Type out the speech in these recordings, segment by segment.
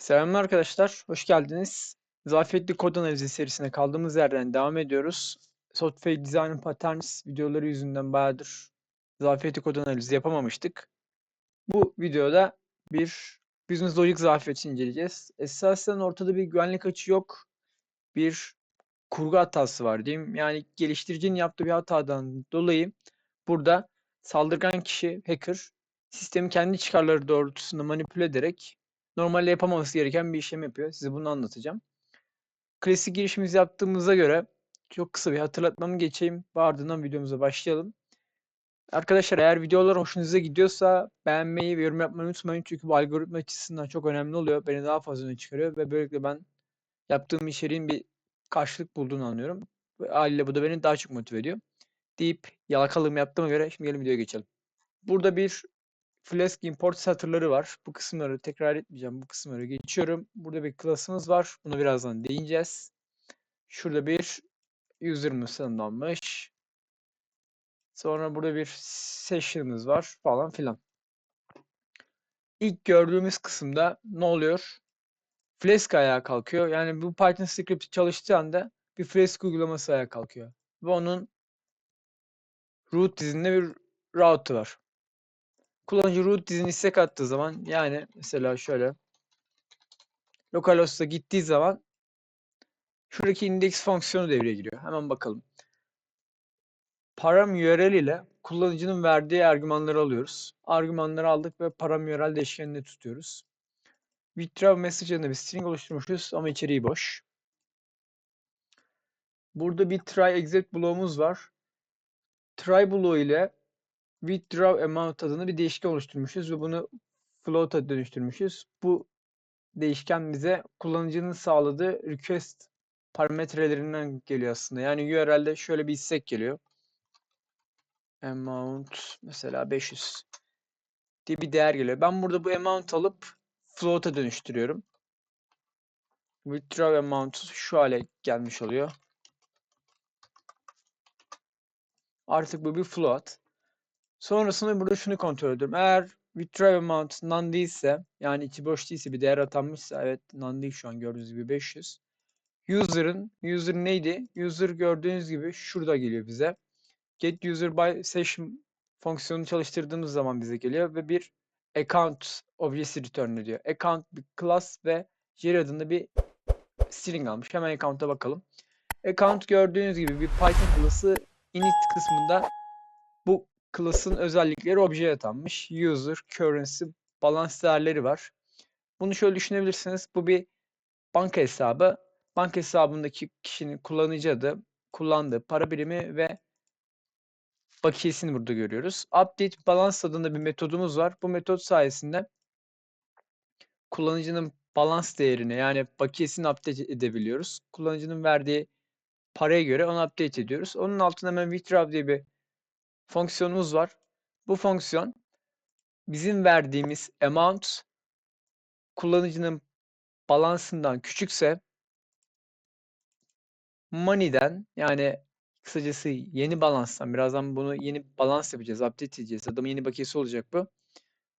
Selamlar arkadaşlar, hoş geldiniz. Zafiyetli kod analizi serisine kaldığımız yerden devam ediyoruz. Software Design Patterns videoları yüzünden bayağıdır zafiyetli kod analizi yapamamıştık. Bu videoda bir Business Logic zafiyeti inceleyeceğiz. Esasen ortada bir güvenlik açığı yok. Bir kurgu hatası var diyeyim. Yani geliştiricinin yaptığı bir hatadan dolayı burada saldırgan kişi, hacker, sistemi kendi çıkarları doğrultusunda manipüle ederek normalde yapamaması gereken bir işlem yapıyor. Size bunu anlatacağım. Klasik girişimizi yaptığımıza göre çok kısa bir hatırlatmamı geçeyim ardından videomuza başlayalım. Arkadaşlar eğer videolar hoşunuza gidiyorsa beğenmeyi ve yorum yapmayı unutmayın. Çünkü bu algoritma açısından çok önemli oluyor. Beni daha fazla öne çıkarıyor ve böylelikle ben yaptığım içeriğin bir karşılık bulduğunu anlıyorum. Ve haliyle bu da beni daha çok motive ediyor. Deyip yalakalığımı yaptığıma göre şimdi gelin videoya geçelim. Burada bir Flask import satırları var. Bu kısımları tekrar etmeyeceğim. Bu kısımları geçiyorum. Burada bir class'ımız var. Bunu birazdan değineceğiz. Şurada bir user'ımız tanımlanmış. Sonra burada bir session'ımız var falan filan. İlk gördüğümüz kısımda ne oluyor? Flask ayağa kalkıyor. Yani bu Python script çalıştığı anda bir Flask uygulaması ayağa kalkıyor. Ve onun root dizinde bir route'u var. Kullanıcı root dizini istek attığı zaman yani mesela şöyle localhost'a gittiği zaman şuradaki index fonksiyonu devreye giriyor. Hemen bakalım. Param URL ile kullanıcının verdiği argümanları alıyoruz. Argümanları aldık ve param URL değişkenini tutuyoruz. Withdraw message adında bir string oluşturmuşuz ama içeriği boş. Burada bir try exit bloğumuz var. Try bloğu ile withdraw amount adını bir değişken oluşturmuşuz ve bunu float'a dönüştürmüşüz. Bu değişken bize kullanıcının sağladığı request parametrelerinden geliyor aslında. Yani URL'de şöyle bir istek geliyor. Amount mesela 500 diye bir değer geliyor. Ben burada bu amount alıp float'a dönüştürüyorum. Withdraw amount şu hale gelmiş oluyor. Artık bu bir float. Sonrasında burada şunu kontrol ediyorum. Eğer withdraw amount none değilse yani içi boş değilse bir değer atanmışsa evet none değil şu an gördüğünüz gibi 500. User'ın user neydi? User gördüğünüz gibi şurada geliyor bize. Get user by session fonksiyonunu çalıştırdığımız zaman bize geliyor ve bir account objesi return ediyor. Account bir class ve Jerry adında bir string almış. Hemen account'a bakalım. Account gördüğünüz gibi bir Python class'ı init kısmında bu class'ın özellikleri objeye atanmış. User, currency, balance değerleri var. Bunu şöyle düşünebilirsiniz. Bu bir banka hesabı. Banka hesabındaki kişinin kullanıcı adı, kullandığı para birimi ve bakiyesini burada görüyoruz. Update balance adında bir metodumuz var. Bu metot sayesinde kullanıcının balance değerini yani bakiyesini update edebiliyoruz. Kullanıcının verdiği paraya göre onu update ediyoruz. Onun altında hemen withdraw diye bir fonksiyonumuz var. Bu fonksiyon bizim verdiğimiz amount kullanıcının balansından küçükse money'den yani kısacası yeni balanstan birazdan bunu yeni balans yapacağız, update edeceğiz. Adamın yeni bakiyesi olacak bu.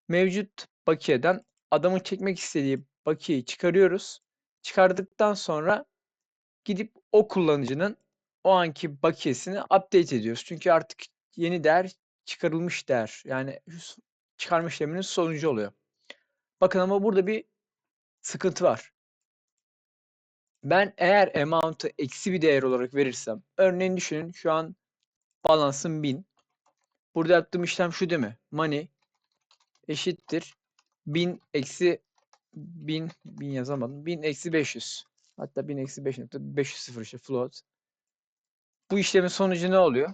Mevcut bakiyeden adamın çekmek istediği bakiyeyi çıkarıyoruz. Çıkardıktan sonra gidip o kullanıcının o anki bakiyesini update ediyoruz. Çünkü artık yeni değer çıkarılmış değer. Yani çıkarma işleminin sonucu oluyor. Bakın ama burada bir sıkıntı var. Ben eğer amount'ı eksi bir değer olarak verirsem, örneğin düşünün şu an balansım 1000. Burada yaptığım işlem şu değil mi? Money eşittir 1000 eksi 1000 1000 yazamadım. 1000 eksi 500. Hatta 1000 eksi 5 nokta 500 sıfır işte float. Bu işlemin sonucu ne oluyor?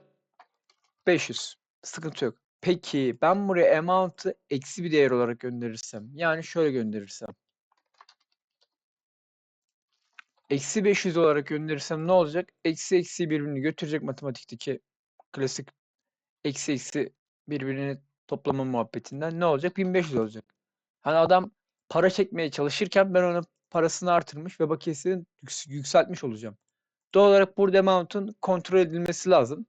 500. Sıkıntı yok. Peki ben buraya amount'ı eksi bir değer olarak gönderirsem. Yani şöyle gönderirsem. Eksi 500 olarak gönderirsem ne olacak? Eksi eksi birbirini götürecek matematikteki klasik eksi eksi birbirini toplama muhabbetinden ne olacak? 1500 olacak. Hani adam para çekmeye çalışırken ben onun parasını artırmış ve bakiyesini yükseltmiş olacağım. Doğal olarak burada amount'un kontrol edilmesi lazım.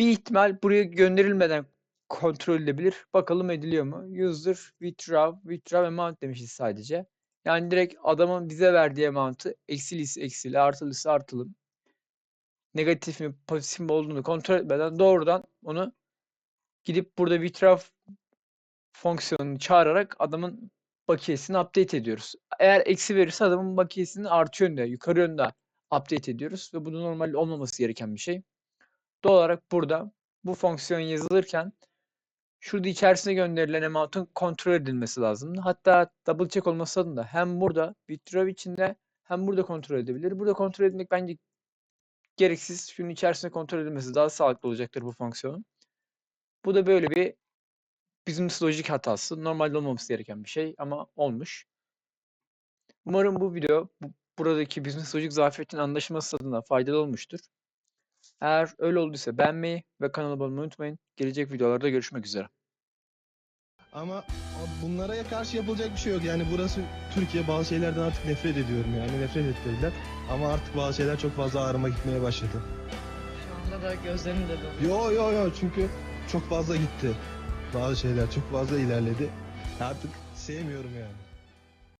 Bir ihtimal buraya gönderilmeden kontrol edilebilir. Bakalım ediliyor mu? User withdraw, withdraw amount demişiz sadece. Yani direkt adamın bize verdiği amount'ı eksiliyse eksili, artılıysa artılı, negatif mi pozitif mi olduğunu kontrol etmeden doğrudan onu gidip burada bitraf fonksiyonunu çağırarak adamın bakiyesini update ediyoruz. Eğer eksi verirse adamın bakiyesini artı yönde, yukarı yönde update ediyoruz ve bu da normalde olmaması gereken bir şey. Doğal olarak burada bu fonksiyon yazılırken şurada içerisine gönderilen amount'un kontrol edilmesi lazım. Hatta double check olması adına hem burada bitraf içinde hem burada kontrol edebilir. Burada kontrol etmek bence gereksiz. Şunun içerisinde kontrol edilmesi daha sağlıklı olacaktır bu fonksiyonun. Bu da böyle bir business logic hatası. Normalde olmaması gereken bir şey ama olmuş. Umarım bu video bu- buradaki business logic zafiyetinin anlaşılması adına faydalı olmuştur. Eğer öyle olduysa beğenmeyi ve kanalıma abone olmayı unutmayın. Gelecek videolarda görüşmek üzere. Ama bunlara karşı yapılacak bir şey yok. Yani burası Türkiye bazı şeylerden artık nefret ediyorum yani nefret ettirdiler. Ama artık bazı şeyler çok fazla ağrıma gitmeye başladı. Şu anda da gözlerim de doluyor. Yo yo yo çünkü çok fazla gitti. Bazı şeyler çok fazla ilerledi. Artık sevmiyorum yani.